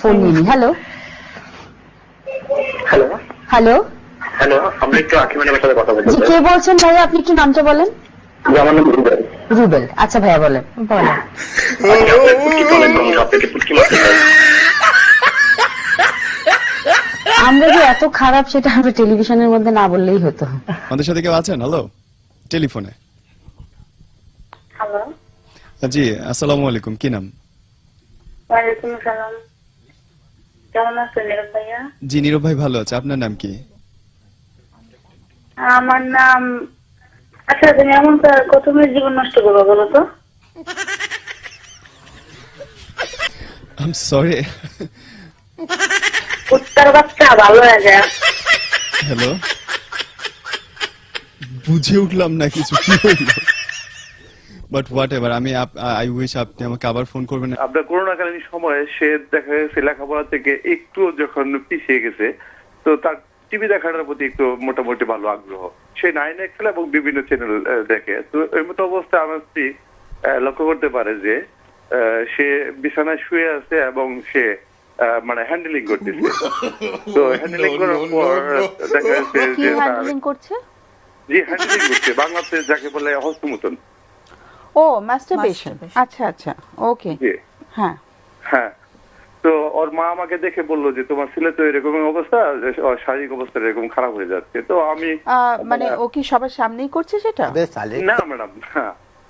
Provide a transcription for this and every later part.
Phone নিনি hello hello hello hello আমরা একটু ম্যাডামের সাথে কথা বলতে কে বলছেন ভাইয়া? আপনি একটু নামটা বলেন। আমার নাম রুবেল। রুবেল। আচ্ছা ভাইয়া বলেন। বলেন। চাই আমরা যে এত খারাপ সেটা আমরা টেলিভিশনের মধ্যে না বললেই হতো। আমাদের সাথে কেউ আছেন? হ্যালো টেলিফোনে। হ্যালো জি আসসালামু আলাইকুম। কি নাম? ওয়ালাইকুম সালাম কেমন আছেন নীরব ভাইয়া? জি নীরব ভাই ভালো আছে। আপনার নাম কি? আমার নাম আচ্ছা তুমি এমন কত মেয়ের জীবন নষ্ট করব বলো তো? আম সরি উত্তর বাচ্চা ভালো যায়। হ্যালো বুঝে উঠলাম না কিছু। কি হইল? বাট হোয়াট এভার আমি আই উইশ আপনি আমাকে আবার ফোন করবেন। আপনার করোনাকালীন সময়ে সে দেখা গেছে লেখাপড়া থেকে একটু যখন পিছিয়ে গেছে তো তার টিভি দেখাটার প্রতি একটু মোটামুটি ভালো আগ্রহ। সে নাইনে খেলে এবং বিভিন্ন চ্যানেল দেখে। তো এই মতো অবস্থায় আমার স্ত্রী লক্ষ্য করতে পারে যে আহ, সে বিছানায় শুয়ে আছে এবং সে আহ, মানে হ্যান্ডেলিং করতেছে। তো হ্যান্ডেলিং করার পর দেখা যাচ্ছে যে হ্যান্ডলিং করছে? জি হ্যান্ডেলিং করছে। বাংলাতে যাকে বলে হস্তমুতন ও মাস্টারবেশন আচ্ছা আচ্ছা ওকে হ্যাঁ। হ্যাঁ। তো ওর মা আমাকে দেখে বলল যে তোমার ছেলে তো এরকম অবস্থা শারীরিক অবস্থা এরকম খারাপ হয়ে যাচ্ছে। তো আমি মানে ও কি সবার সামনেই করছে সেটা? না ম্যাডাম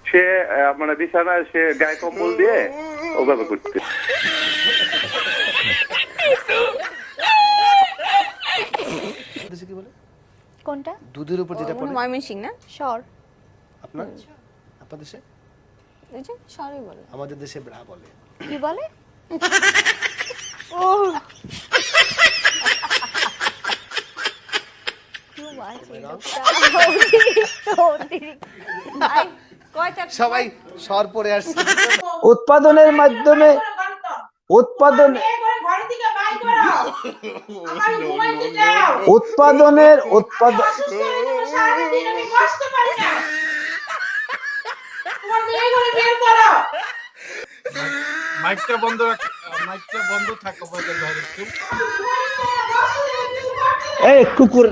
সে মানে বিছানায় সে গায়ে কম্বল দিয়ে ওভাবে করছে দেশে কি বলে? কোনটা? দুধের উপর যেটা পড়ে ময়মনসিং না? শর আপনার? আপনার দেশে? ওই যে শরই বলে। আমাদের দেশে ব্রা বলে। কি বলে? ও। সবাই সর পরে আসছে। উৎপাদনের মাধ্যমে উৎপাদন উৎপাদনের উৎপাদন মাইকটা বন্ধ রাখ মাইকটা বন্ধ থাকো এই কুকুর।